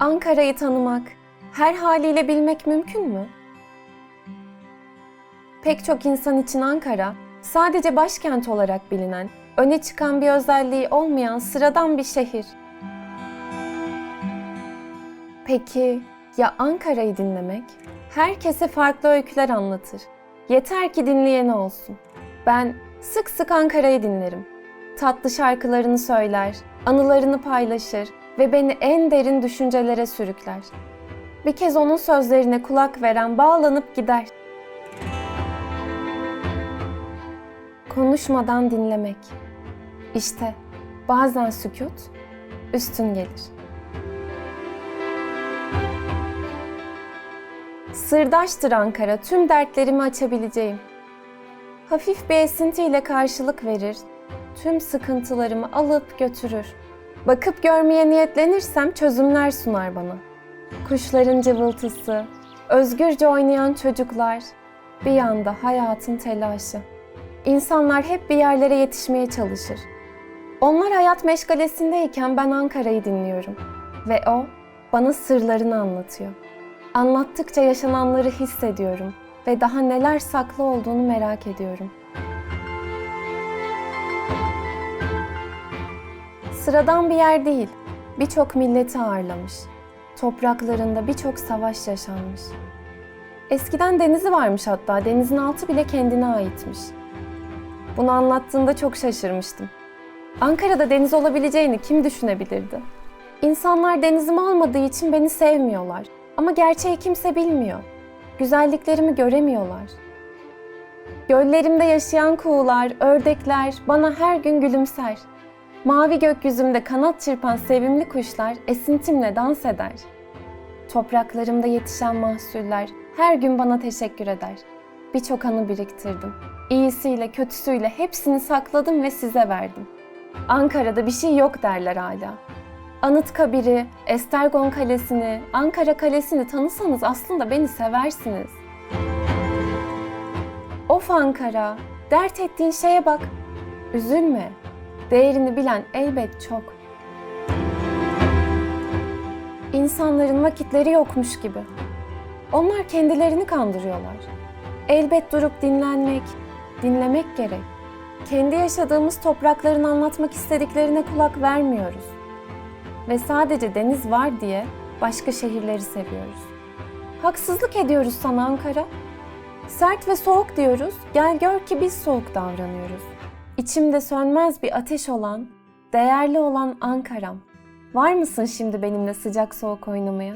Ankara'yı tanımak, her haliyle bilmek mümkün mü? Pek çok insan için Ankara, sadece başkent olarak bilinen, öne çıkan bir özelliği olmayan sıradan bir şehir. Peki ya Ankara'yı dinlemek? Herkese farklı öyküler anlatır. Yeter ki dinleyeni olsun. Ben sık sık Ankara'yı dinlerim. Tatlı şarkılarını söyler, anılarını paylaşır ve beni en derin düşüncelere sürükler. Bir kez onun sözlerine kulak veren bağlanıp gider. Konuşmadan dinlemek. İşte bazen sükut üstün gelir. Sırdaştır Ankara tüm dertlerimi açabileceğim. Hafif bir esintiyle karşılık verir, tüm sıkıntılarımı alıp götürür. Bakıp görmeye niyetlenirsem çözümler sunar bana. Kuşların cıvıltısı, özgürce oynayan çocuklar, bir yanda hayatın telaşı. İnsanlar hep bir yerlere yetişmeye çalışır. Onlar hayat meşgalesindeyken ben Ankara'yı dinliyorum ve o bana sırlarını anlatıyor. Anlattıkça yaşananları hissediyorum ve daha neler saklı olduğunu merak ediyorum. Sıradan bir yer değil, birçok milleti ağırlamış. Topraklarında birçok savaş yaşanmış. Eskiden denizi varmış hatta, denizin altı bile kendine aitmiş. Bunu anlattığında çok şaşırmıştım. Ankara'da deniz olabileceğini kim düşünebilirdi? İnsanlar denizim olmadığı için beni sevmiyorlar. Ama gerçeği kimse bilmiyor. Güzelliklerimi göremiyorlar. Göllerimde yaşayan kuğular, ördekler bana her gün gülümser. Mavi gökyüzümde kanat çırpan sevimli kuşlar esintimle dans eder. Topraklarımda yetişen mahsuller her gün bana teşekkür eder. Birçok anı biriktirdim. İyisiyle kötüsüyle hepsini sakladım ve size verdim. Ankara'da bir şey yok derler hala. Anıtkabir'i, Estergon Kalesi'ni, Ankara Kalesi'ni tanısanız aslında beni seversiniz. Of Ankara, dert ettiğin şeye bak. Üzülme, değerini bilen elbet çok. İnsanların vakitleri yokmuş gibi. Onlar kendilerini kandırıyorlar. Elbet durup dinlenmek, dinlemek gerek. Kendi yaşadığımız toprakların anlatmak istediklerine kulak vermiyoruz ve sadece deniz var diye başka şehirleri seviyoruz. Haksızlık ediyoruz sana Ankara. Sert ve soğuk diyoruz, gel gör ki biz soğuk davranıyoruz. İçimde sönmez bir ateş olan, değerli olan Ankara'm. Var mısın şimdi benimle sıcak soğuk oynamaya?